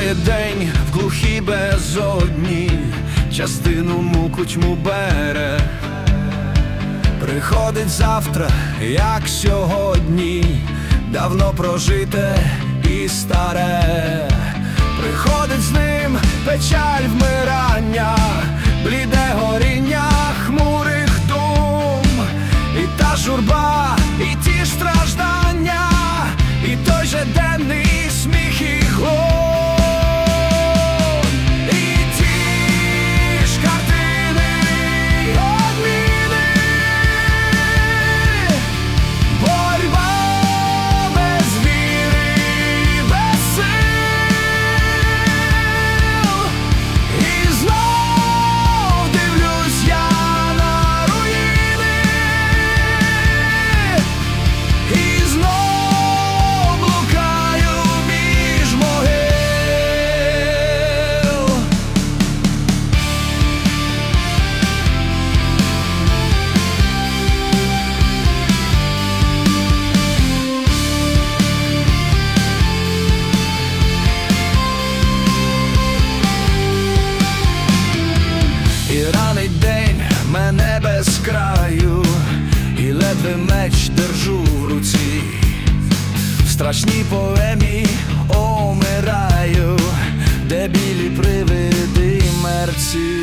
Минає день в глухі безодні, частину муку тьму бере, приходить завтра, як сьогодні, давно прожите і старе, приходить з ним печаль вмирання, бліде горіння хмурих дум, і та журба, і ті страждання, і той же денний. Краю, і ледве меч держу в руці. В страшній поемі омираю, де білі привиди мерці.